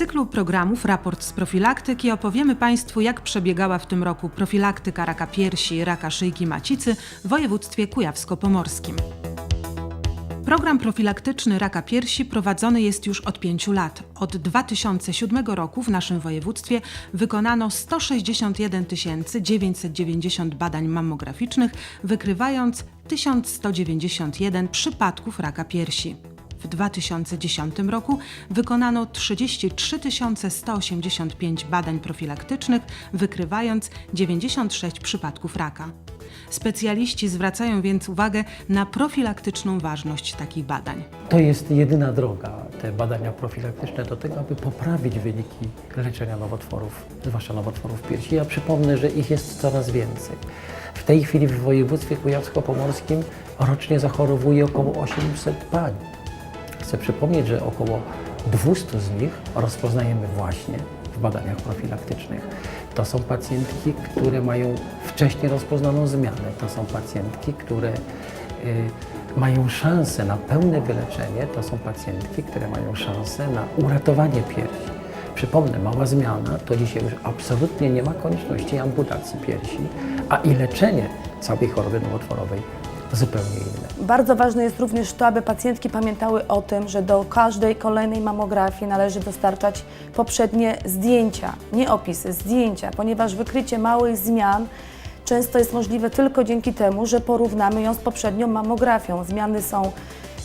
cyklu programów Raport z profilaktyki opowiemy Państwu, jak przebiegała w tym roku profilaktyka raka piersi, raka szyjki macicy w województwie kujawsko-pomorskim. Program profilaktyczny raka piersi prowadzony jest już od pięciu lat. Od 2007 roku w naszym województwie wykonano 161 990 badań mammograficznych, wykrywając 1191 przypadków raka piersi. W 2010 roku wykonano 33 185 badań profilaktycznych, wykrywając 96 przypadków raka. Specjaliści zwracają więc uwagę na profilaktyczną ważność takich badań. To jest jedyna droga, te badania profilaktyczne, do tego, aby poprawić wyniki leczenia nowotworów, zwłaszcza nowotworów piersi. Ja przypomnę, że ich jest coraz więcej. W tej chwili w województwie kujawsko-pomorskim rocznie zachorowuje około 800 pań. Chcę przypomnieć, że około 200 z nich rozpoznajemy właśnie w badaniach profilaktycznych. To są pacjentki, które mają wcześniej rozpoznaną zmianę. To są pacjentki, które y, mają szansę na pełne wyleczenie. To są pacjentki, które mają szansę na uratowanie piersi. Przypomnę, mała zmiana to dzisiaj już absolutnie nie ma konieczności amputacji piersi, a i leczenie całej choroby nowotworowej zupełnie inne. Bardzo ważne jest również to, aby pacjentki pamiętały o tym, że do każdej kolejnej mamografii należy dostarczać poprzednie zdjęcia, nie opisy, zdjęcia, ponieważ wykrycie małych zmian często jest możliwe tylko dzięki temu, że porównamy ją z poprzednią mamografią. Zmiany są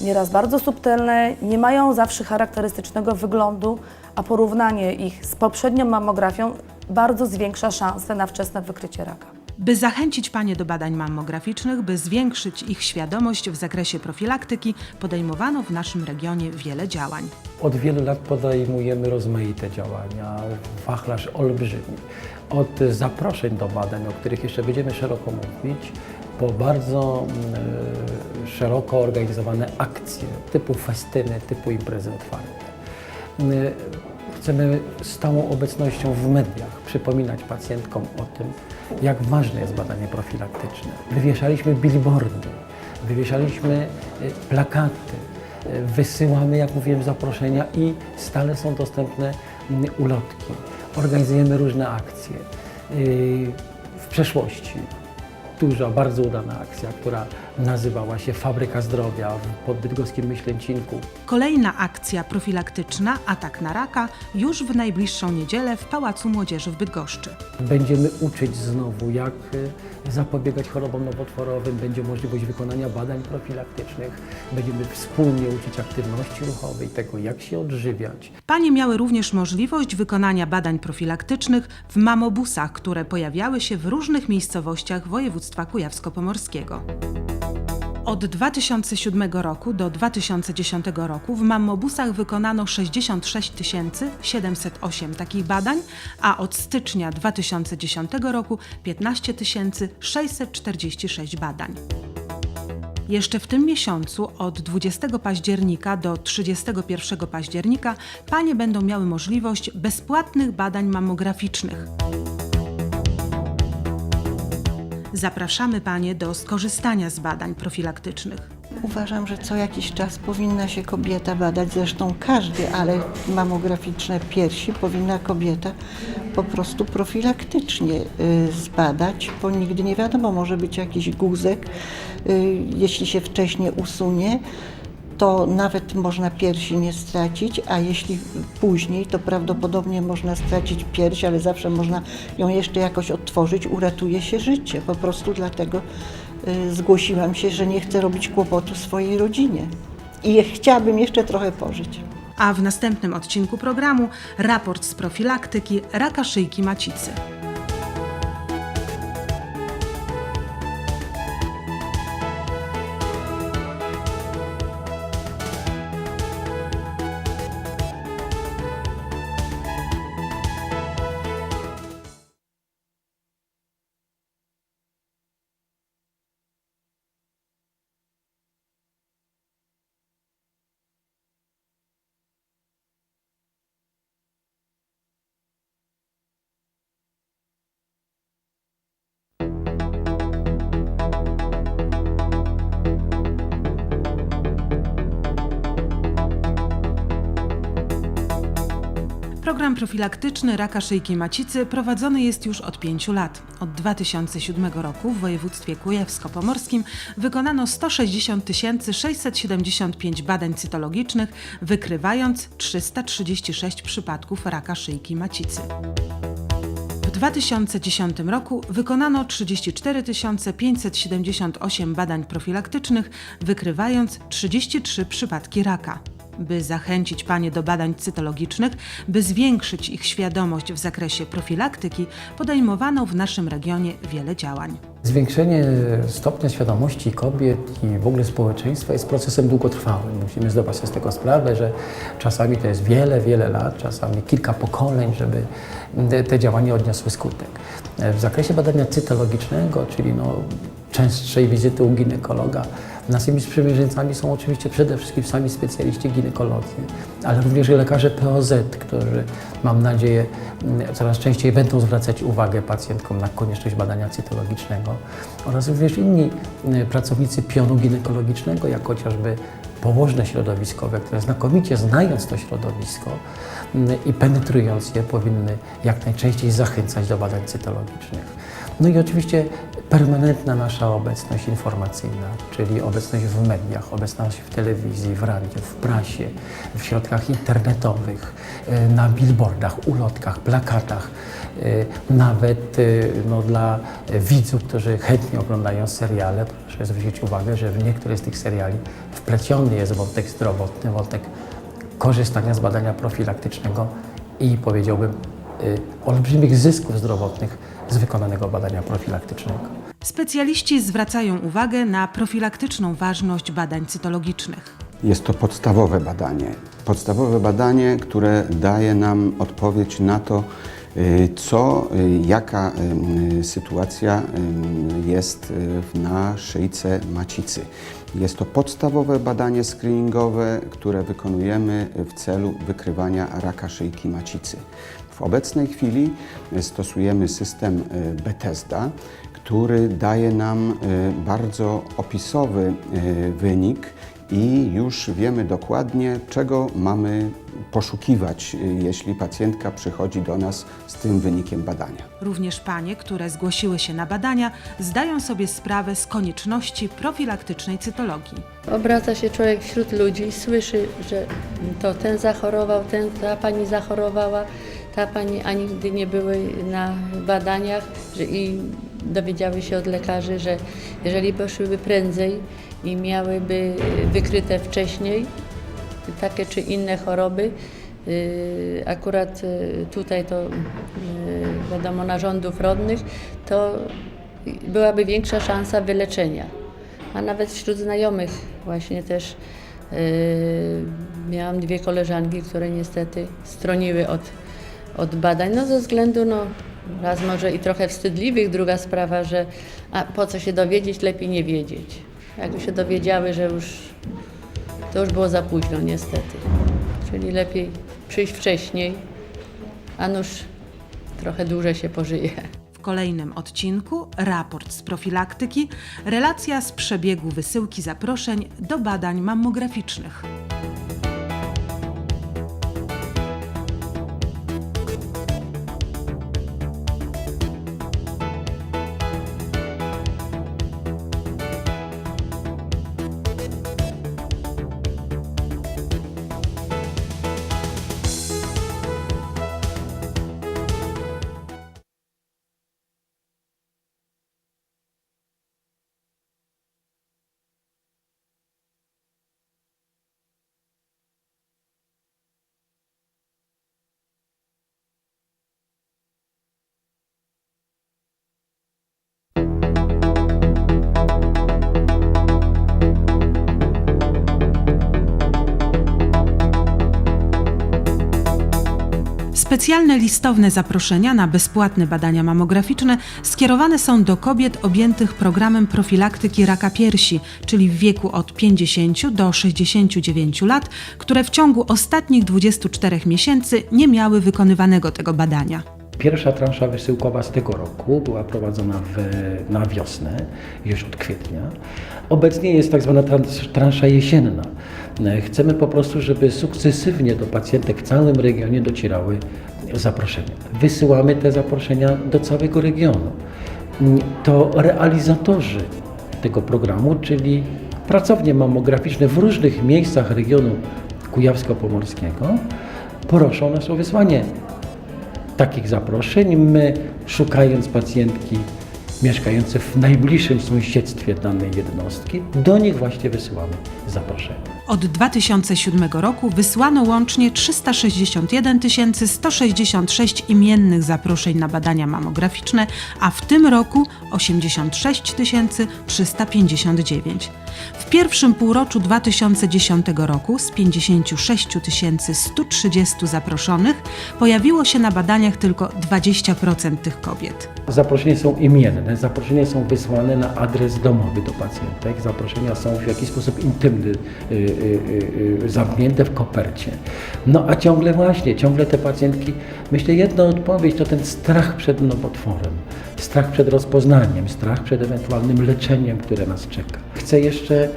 nieraz bardzo subtelne, nie mają zawsze charakterystycznego wyglądu, a porównanie ich z poprzednią mamografią bardzo zwiększa szanse na wczesne wykrycie raka. By zachęcić Panie do badań mammograficznych, by zwiększyć ich świadomość w zakresie profilaktyki, podejmowano w naszym regionie wiele działań. Od wielu lat podejmujemy rozmaite działania, wachlarz olbrzymi. Od zaproszeń do badań, o których jeszcze będziemy szeroko mówić, po bardzo mm, szeroko organizowane akcje typu festyny, typu imprezy otwarte. Mm, Chcemy stałą obecnością w mediach przypominać pacjentkom o tym, jak ważne jest badanie profilaktyczne. Wywieszaliśmy billboardy, wywieszaliśmy y, plakaty, y, wysyłamy, jak mówiłem, zaproszenia i stale są dostępne mm, ulotki. Organizujemy różne akcje. Y, W przeszłości duża, bardzo udana akcja, która nazywała się Fabryka Zdrowia w podbydgoskim Myślęcinku. Kolejna akcja profilaktyczna, atak na raka, już w najbliższą niedzielę w Pałacu Młodzieży w Bydgoszczy. Będziemy uczyć znowu, jak y, zapobiegać chorobom nowotworowym, będzie możliwość wykonania badań profilaktycznych, będziemy wspólnie uczyć aktywności ruchowej, tego jak się odżywiać. Panie miały również możliwość wykonania badań profilaktycznych w mamobusach, które pojawiały się w różnych miejscowościach województwa kujawsko-pomorskiego. Od 2007 roku do 2010 roku w mammobusach wykonano 66 708 takich badań, a od stycznia 2010 roku 15 646 badań. Jeszcze w tym miesiącu, od 20 października do 31 października, panie będą miały możliwość bezpłatnych badań mammograficznych. Zapraszamy panie do skorzystania z badań profilaktycznych. Uważam, że co jakiś czas powinna się kobieta badać, zresztą każdy, ale mamograficzne piersi powinna kobieta po prostu profilaktycznie y, zbadać, bo nigdy nie wiadomo, może być jakiś guzek, y, jeśli się wcześniej usunie, to nawet można piersi nie stracić, a jeśli później, to prawdopodobnie można stracić pierś, ale zawsze można ją jeszcze jakoś odtworzyć, uratuje się życie. Po prostu dlatego y, zgłosiłam się, że nie chcę robić kłopotu swojej rodzinie. I chciałabym jeszcze trochę pożyć. A w następnym odcinku programu raport z profilaktyki raka szyjki macicy. Program profilaktyczny raka szyjki macicy prowadzony jest już od pięciu lat. Od 2007 roku w województwie kujawsko-pomorskim wykonano 160 675 badań cytologicznych, wykrywając 336 przypadków raka szyjki macicy. W 2010 roku wykonano 34 578 badań profilaktycznych, wykrywając 33 przypadki raka. By zachęcić Panie do badań cytologicznych, by zwiększyć ich świadomość w zakresie profilaktyki, podejmowano w naszym regionie wiele działań. Zwiększenie stopnia świadomości kobiet i w ogóle społeczeństwa jest procesem długotrwałym. Musimy zdawać sobie z tego sprawę, że czasami to jest wiele, wiele lat, czasami kilka pokoleń, żeby te- działania odniosły skutek. W zakresie badania cytologicznego, czyli no, częstszej wizyty u ginekologa, naszymi sprzymierzeńcami są oczywiście przede wszystkim sami specjaliści ginekolodzy, ale również lekarze POZ, którzy mam nadzieję m, coraz częściej będą zwracać uwagę pacjentkom na konieczność badania cytologicznego. Oraz również inni m, pracownicy pionu ginekologicznego, jak chociażby położne środowiskowe, które znakomicie znając to środowisko m, i penetrując je, powinny jak najczęściej zachęcać do badań cytologicznych. No i oczywiście permanentna nasza obecność informacyjna, czyli obecność w mediach, obecność w telewizji, w radiu, w prasie, w środkach internetowych, e, na billboardach, ulotkach, plakatach, e, nawet e, no, dla widzów, którzy chętnie oglądają seriale, proszę zwrócić uwagę, że w niektóre z tych seriali wpleciony jest wątek zdrowotny, wątek korzystania z badania profilaktycznego i powiedziałbym y, olbrzymich zysków zdrowotnych z wykonanego badania profilaktycznego. Specjaliści zwracają uwagę na profilaktyczną ważność badań cytologicznych. Jest to podstawowe badanie. Podstawowe badanie, które daje nam odpowiedź na to, co, y, jaka y, sytuacja y, jest y, na szyjce macicy. Jest to podstawowe badanie screeningowe, które wykonujemy w celu wykrywania raka szyjki macicy. W obecnej chwili y, stosujemy system y, Bethesda, który daje nam y, bardzo opisowy y, wynik i już wiemy dokładnie, czego mamy poszukiwać, y, jeśli pacjentka przychodzi do nas z tym wynikiem badania. Również panie, które zgłosiły się na badania, zdają sobie sprawę z konieczności profilaktycznej cytologii. Obraca się człowiek wśród ludzi, słyszy, że to ten zachorował, ten, ta pani zachorowała, ta pani, a nigdy nie były na badaniach że i dowiedziały się od lekarzy, że jeżeli poszłyby prędzej i miałyby wykryte wcześniej takie czy inne choroby, y, akurat y, tutaj to y, wiadomo narządów rodnych, to byłaby większa szansa wyleczenia. A nawet wśród znajomych właśnie też miałam dwie koleżanki, które niestety stroniły od, od badań, no ze względu, no raz może i trochę wstydliwych, druga sprawa, że a po co się dowiedzieć, lepiej nie wiedzieć. Jak już się dowiedziały, że już to już było za późno niestety. Czyli lepiej przyjść wcześniej, a nuż trochę dłużej się pożyje. W kolejnym odcinku raport z profilaktyki, relacja z przebiegu wysyłki zaproszeń do badań mammograficznych. Specjalne listowne zaproszenia na bezpłatne badania mammograficzne skierowane są do kobiet objętych programem profilaktyki raka piersi, czyli w wieku od 50 do 69 lat, które w ciągu ostatnich 24 miesięcy nie miały wykonywanego tego badania. Pierwsza transza wysyłkowa z tego roku była prowadzona w, na wiosnę, już od kwietnia. Obecnie jest tak zwana trans, transza jesienna. E, Chcemy po prostu, żeby sukcesywnie do pacjentek w całym regionie docierały zaproszenia. Wysyłamy te zaproszenia do całego regionu. Mm, To realizatorzy tego programu, czyli pracownie mammograficzne w różnych miejscach regionu kujawsko-pomorskiego, proszą nas o wysłanie takich zaproszeń. My, szukając pacjentki mieszkające w najbliższym sąsiedztwie danej jednostki, do nich właśnie wysyłamy zaproszenie. Od 2007 roku wysłano łącznie 361 166 imiennych zaproszeń na badania mammograficzne, a w tym roku 86 359. W pierwszym półroczu 2010 roku z 56 130 zaproszonych pojawiło się na badaniach tylko 20% tych kobiet. Zaproszenia są imienne, zaproszenia są wysłane na adres domowy do pacjentek, zaproszenia są w jakiś sposób intymny, y, zamknięte w kopercie. No a ciągle właśnie, ciągle te pacjentki, myślę, jedna odpowiedź to ten strach przed nowotworem, strach przed rozpoznaniem, strach przed ewentualnym leczeniem, które nas czeka. Chcę jeszcze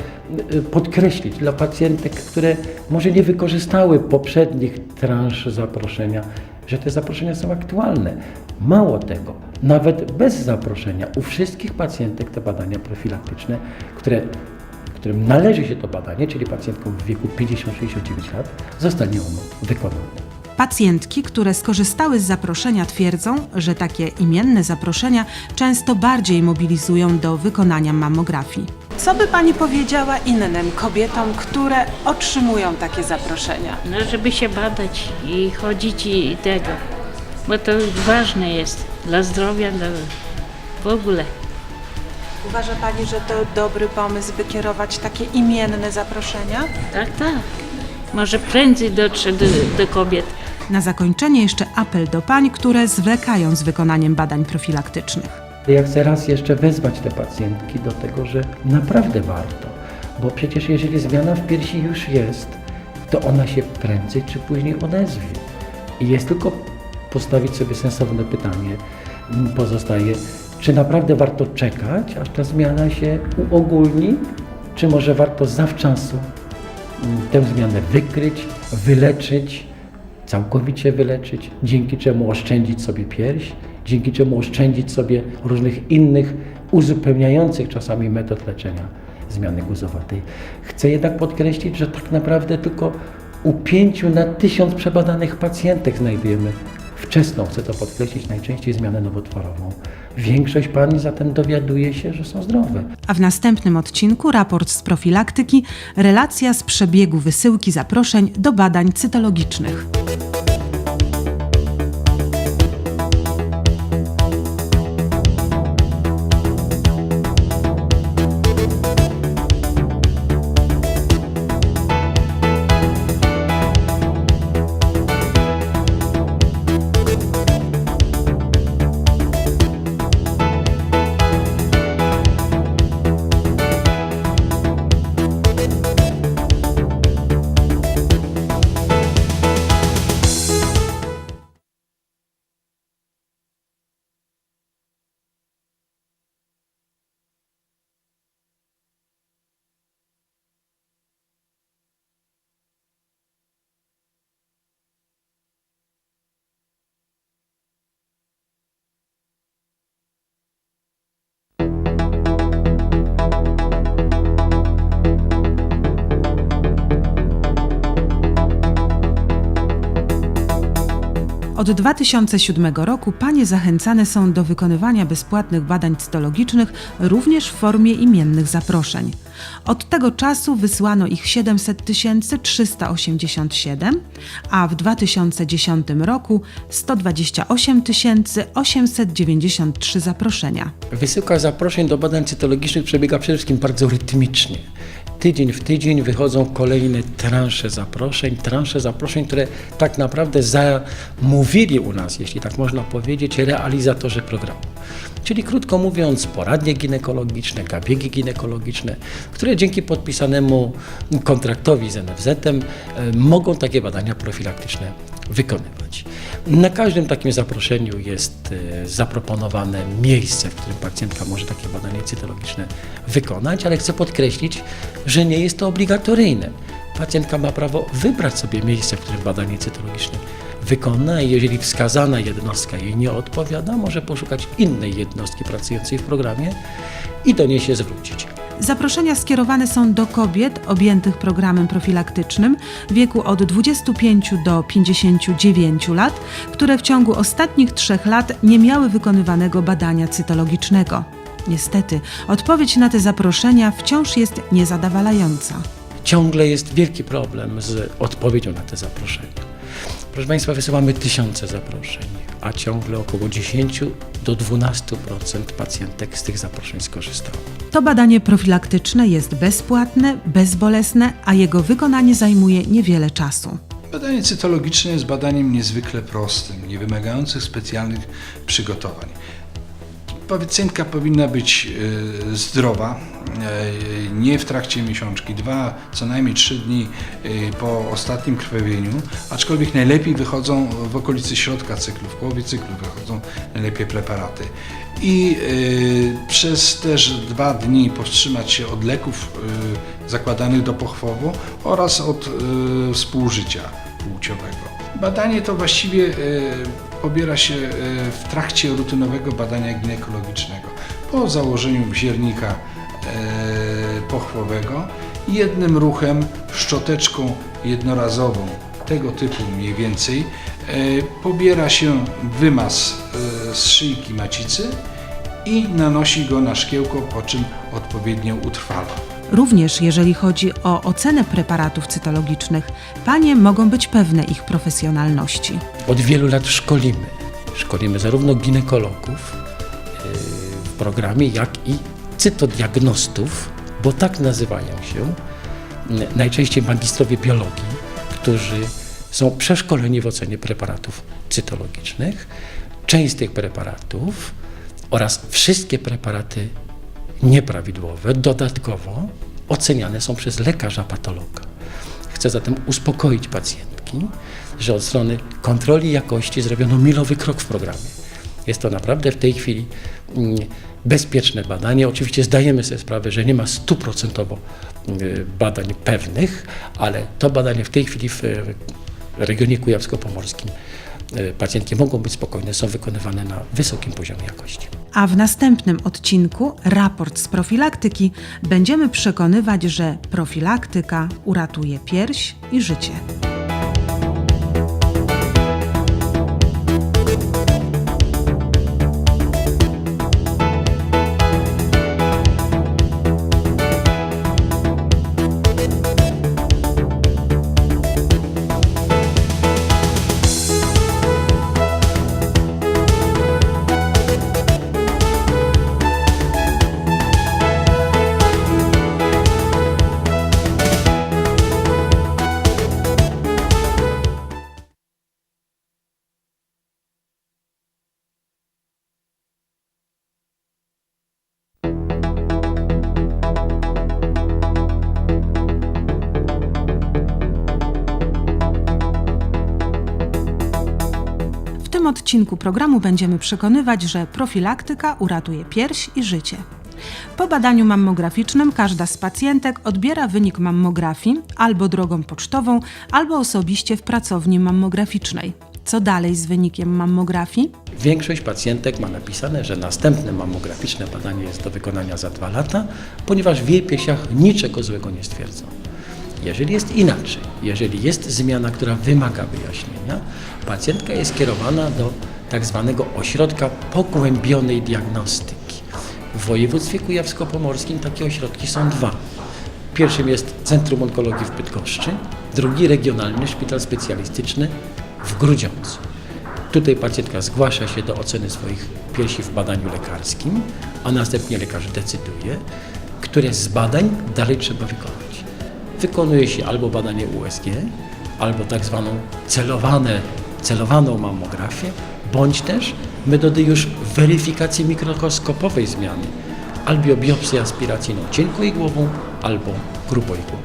y, podkreślić dla pacjentek, które może nie wykorzystały poprzednich transz zaproszenia, że te zaproszenia są aktualne. Mało tego, nawet bez zaproszenia u wszystkich pacjentek te badania profilaktyczne, które, którym należy się to badanie, czyli pacjentkom w wieku 50-69 lat, zostanie ono wykonane. Pacjentki, które skorzystały z zaproszenia, twierdzą, że takie imienne zaproszenia często bardziej mobilizują do wykonania mammografii. Co by Pani powiedziała innym kobietom, które otrzymują takie zaproszenia? No, żeby się badać i chodzić i tego, bo to ważne jest dla zdrowia, dla w ogóle. Uważa Pani, że to dobry pomysł, by kierować takie imienne zaproszenia? Tak, tak. Może prędzej dotrze do, do kobiet. Na zakończenie jeszcze apel do pań, które zwlekają z wykonaniem badań profilaktycznych. Ja chcę raz jeszcze wezwać te pacjentki do tego, że naprawdę warto, bo przecież jeżeli zmiana w piersi już jest, to ona się prędzej czy później odezwie. I jest tylko postawić sobie sensowne pytanie, m, pozostaje, czy naprawdę warto czekać, aż ta zmiana się uogólni, czy może warto zawczasu m, tę zmianę wykryć, wyleczyć, całkowicie wyleczyć, dzięki czemu oszczędzić sobie pierś, dzięki czemu oszczędzić sobie różnych innych uzupełniających czasami metod leczenia zmiany guzowatej. Chcę jednak podkreślić, że tak naprawdę tylko u pięciu na tysiąc przebadanych pacjentek znajdujemy wczesną, chcę to podkreślić, najczęściej zmianę nowotworową. Większość pani zatem dowiaduje się, że są zdrowe. A w następnym odcinku raport z profilaktyki, relacja z przebiegu wysyłki zaproszeń do badań cytologicznych. Od 2007 roku panie zachęcane są do wykonywania bezpłatnych badań cytologicznych również w formie imiennych zaproszeń. Od tego czasu wysłano ich 700 387, a w 2010 roku 128 893 zaproszenia. Wysyłka zaproszeń do badań cytologicznych przebiega przede wszystkim bardzo rytmicznie. Tydzień w tydzień wychodzą kolejne transze zaproszeń, transze zaproszeń, które tak naprawdę zamówili u nas, jeśli tak można powiedzieć, realizatorzy programu. Czyli krótko mówiąc, poradnie ginekologiczne, zabiegi ginekologiczne, które dzięki podpisanemu kontraktowi z NFZ-em e, mogą takie badania profilaktyczne wykonywać. Na każdym takim zaproszeniu jest e, zaproponowane miejsce, w którym pacjentka może takie badanie cytologiczne wykonać, ale chcę podkreślić, że nie jest to obligatoryjne. pacjentka ma prawo wybrać sobie miejsce, w którym badanie cytologiczne wykona i jeżeli wskazana jednostka jej nie odpowiada, może poszukać innej jednostki pracującej w programie i do niej się zwrócić. Zaproszenia skierowane są do kobiet objętych programem profilaktycznym w wieku od 25 do 59 lat, które w ciągu ostatnich trzech lat nie miały wykonywanego badania cytologicznego. Niestety, odpowiedź na te zaproszenia wciąż jest niezadowalająca. ciągle jest wielki problem z odpowiedzią na te zaproszenia. Proszę Państwa, wysyłamy tysiące zaproszeń, a ciągle około 10 do 12% pacjentek z tych zaproszeń skorzystało. To badanie profilaktyczne jest bezpłatne, bezbolesne, a jego wykonanie zajmuje niewiele czasu. Badanie cytologiczne jest badaniem niezwykle prostym, nie wymagającym specjalnych przygotowań. Pacjentka powinna być e, zdrowa, e, nie w trakcie miesiączki, dwa, co najmniej trzy dni e, po ostatnim krwawieniu, aczkolwiek najlepiej wychodzą w okolicy środka cyklu, w połowie cyklu wychodzą najlepiej preparaty. I przez też dwa dni powstrzymać się od leków zakładanych do pochwowu oraz od współżycia płciowego. Badanie to właściwie pobiera się e, w trakcie rutynowego badania ginekologicznego po założeniu wziernika e, pochwowego jednym ruchem, szczoteczką jednorazową tego typu mniej więcej e, pobiera się wymaz z szyjki macicy i nanosi go na szkiełko, po czym odpowiednio utrwala. Również jeżeli chodzi o ocenę preparatów cytologicznych, panie mogą być pewne ich profesjonalności. Od wielu lat szkolimy. Szkolimy zarówno ginekologów yy, w programie, jak i cytodiagnostów, bo tak nazywają się najczęściej magistrowie biologii, którzy są przeszkoleni w ocenie preparatów cytologicznych. Część z tych preparatów oraz wszystkie preparaty nieprawidłowe dodatkowo oceniane są przez lekarza patologa. Chcę zatem uspokoić pacjentki, że od strony kontroli jakości zrobiono milowy krok w programie. Jest to naprawdę w tej chwili mm, bezpieczne badanie. Oczywiście zdajemy sobie sprawę, że nie ma stuprocentowo y, badań pewnych, ale to badanie w tej chwili w y, regionie kujawsko-pomorskim pacjentki mogą być spokojne, są wykonywane na wysokim poziomie jakości. A w następnym odcinku, raport z profilaktyki, będziemy przekonywać, że profilaktyka uratuje pierś i życie. Odcinku programu będziemy przekonywać, że profilaktyka uratuje pierś i życie. Po badaniu mammograficznym każda z pacjentek odbiera wynik mammografii albo drogą pocztową, albo osobiście w pracowni mammograficznej. Co dalej z wynikiem mammografii? Większość pacjentek ma napisane, że następne mammograficzne badanie jest do wykonania za dwa lata, ponieważ w jej piersiach niczego złego nie stwierdzono. Jeżeli jest inaczej, jeżeli jest zmiana, która wymaga wyjaśnienia, pacjentka jest kierowana do tak zwanego ośrodka pogłębionej diagnostyki. W województwie kujawsko-pomorskim takie ośrodki są dwa. Pierwszym jest Centrum Onkologii w Bydgoszczy, drugi regionalny szpital specjalistyczny w Grudziądzu. Tutaj pacjentka zgłasza się do oceny swoich piersi w badaniu lekarskim, a następnie lekarz decyduje, które z badań dalej trzeba wykonać. Wykonuje się albo badanie USG, albo tak zwaną celowane, celowaną mammografię, bądź też metody już weryfikacji mikroskopowej zmiany, albo biopsję aspiracyjną cienkoigłową, albo gruboigłową.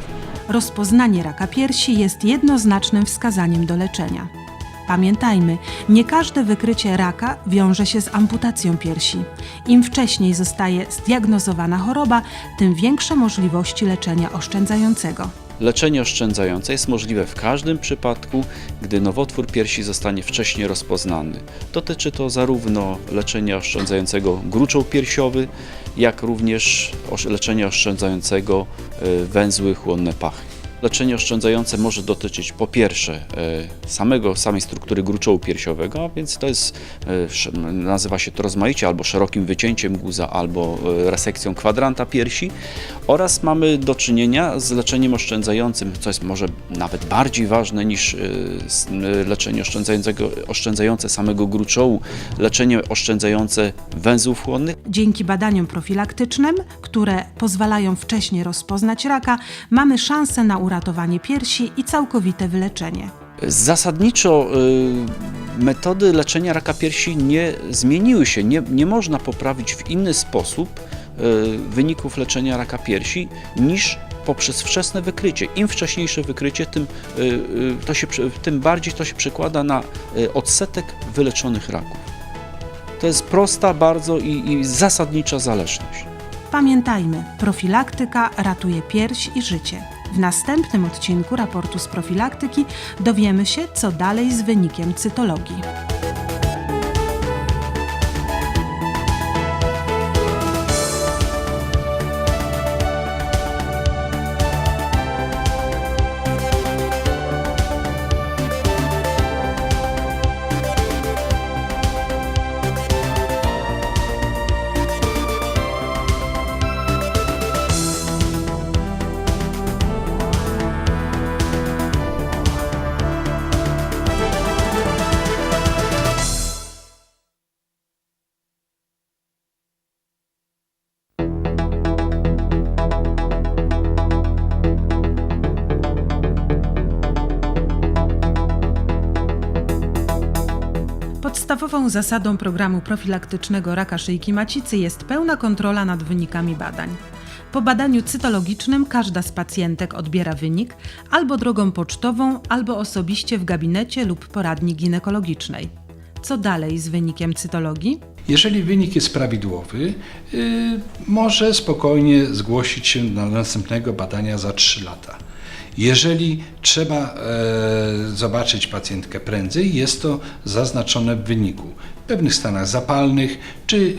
Rozpoznanie raka piersi jest jednoznacznym wskazaniem do leczenia. Pamiętajmy, nie każde wykrycie raka wiąże się z amputacją piersi. Im wcześniej zostaje zdiagnozowana choroba, tym większe możliwości leczenia oszczędzającego. Leczenie oszczędzające jest możliwe w każdym przypadku, gdy nowotwór piersi zostanie wcześniej rozpoznany. Dotyczy to zarówno leczenia oszczędzającego gruczoł piersiowy, jak również leczenia oszczędzającego e, węzły chłonne pachy. Leczenie oszczędzające może dotyczyć po pierwsze e, samego, samej struktury gruczołu piersiowego, więc to jest, e, nazywa się to rozmaicie albo szerokim wycięciem guza, albo e, resekcją kwadranta piersi. Oraz mamy do czynienia z leczeniem oszczędzającym, co jest może nawet bardziej ważne niż leczenie oszczędzającego, oszczędzające samego gruczołu, leczenie oszczędzające węzłów chłonnych, Dzięki badaniom profilaktycznym, które pozwalają wcześniej rozpoznać raka, mamy szansę na uratowanie piersi i całkowite wyleczenie. Zasadniczo y, metody leczenia raka piersi nie zmieniły się. Nie, nie można poprawić w inny sposób y, wyników leczenia raka piersi niż poprzez wczesne wykrycie. Im wcześniejsze wykrycie, tym, y, to się, tym bardziej to się przekłada na odsetek wyleczonych raków. To jest prosta bardzo i, i zasadnicza zależność. Pamiętajmy, profilaktyka ratuje pierś i życie. W następnym odcinku raportu z profilaktyki dowiemy się, co dalej z wynikiem cytologii. Podstawową zasadą programu profilaktycznego raka szyjki macicy jest pełna kontrola nad wynikami badań. Po badaniu cytologicznym każda z pacjentek odbiera wynik albo drogą pocztową, albo osobiście w gabinecie lub poradni ginekologicznej. Co dalej z wynikiem cytologii? Jeżeli wynik jest prawidłowy, y, może spokojnie zgłosić się do następnego badania za 3 lata. Jeżeli trzeba e, zobaczyć pacjentkę prędzej, jest to zaznaczone w wyniku w pewnych stanach zapalnych czy y,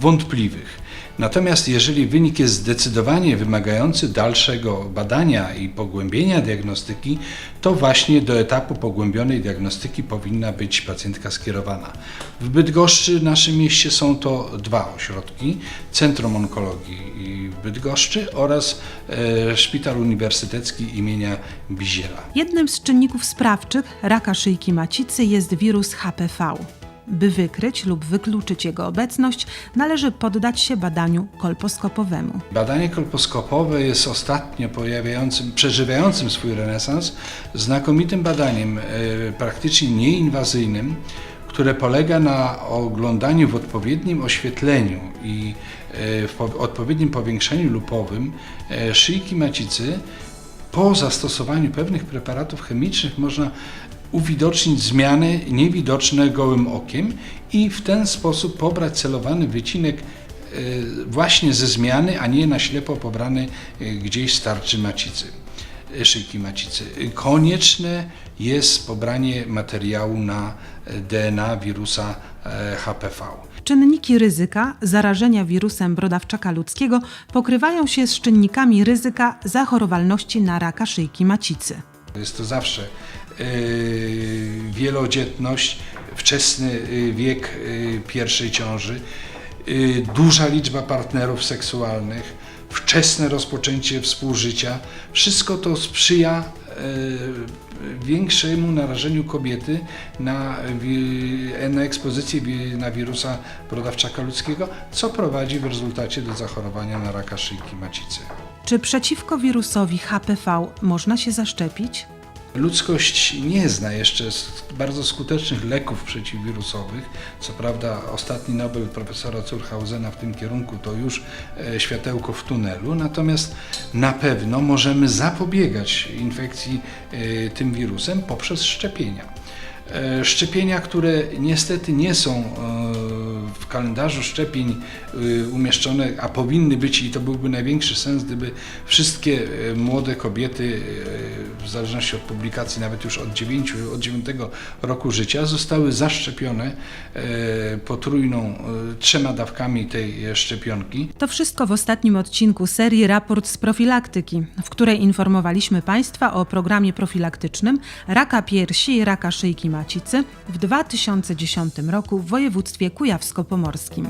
wątpliwych. Natomiast jeżeli wynik jest zdecydowanie wymagający dalszego badania i pogłębienia diagnostyki, to właśnie do etapu pogłębionej diagnostyki powinna być pacjentka skierowana. W Bydgoszczy, naszym mieście, są to dwa ośrodki: Centrum Onkologii w Bydgoszczy oraz e, Szpital Uniwersytecki imienia Biziela. Jednym z czynników sprawczych raka szyjki macicy jest wirus HPV. By wykryć lub wykluczyć jego obecność, należy poddać się badaniu kolposkopowemu. Badanie kolposkopowe jest ostatnio pojawiającym, przeżywającym swój renesans, znakomitym badaniem, e, praktycznie nieinwazyjnym, które polega na oglądaniu w odpowiednim oświetleniu i e, w po- odpowiednim powiększeniu lupowym e, szyjki macicy. Po zastosowaniu pewnych preparatów chemicznych można uwidocznić zmiany niewidoczne gołym okiem i w ten sposób pobrać celowany wycinek e, właśnie ze zmiany, a nie na ślepo pobrany e, gdzieś z tarczy macicy, e, szyjki macicy. Konieczne jest pobranie materiału na DNA wirusa HPV. Czynniki ryzyka zarażenia wirusem brodawczaka ludzkiego pokrywają się z czynnikami ryzyka zachorowalności na raka szyjki macicy. Jest to zawsze wielodzietność, wczesny e, wiek e, pierwszej ciąży, duża liczba partnerów seksualnych, wczesne rozpoczęcie współżycia. Wszystko to sprzyja większemu narażeniu kobiety na, na ekspozycję na wirusa brodawczaka ludzkiego, co prowadzi w rezultacie do zachorowania na raka szyjki macicy. Czy przeciwko wirusowi HPV można się zaszczepić? Ludzkość nie zna jeszcze bardzo skutecznych leków przeciwwirusowych. Co prawda ostatni Nobel profesora Zurhausena w tym kierunku to już e, światełko w tunelu, natomiast na pewno możemy zapobiegać infekcji e, tym wirusem poprzez szczepienia. E, Szczepienia, które niestety nie są e, w kalendarzu szczepień y, umieszczone, a powinny być i to byłby największy sens, gdyby wszystkie młode kobiety, w zależności od publikacji, nawet już od 9, od 9 roku życia, zostały zaszczepione potrójną, trzema dawkami tej e, szczepionki. To wszystko w ostatnim odcinku serii Raport z profilaktyki, w której informowaliśmy Państwa o programie profilaktycznym raka piersi i raka szyjki macicy w 2010 roku w województwie kujawsko-pomorskim.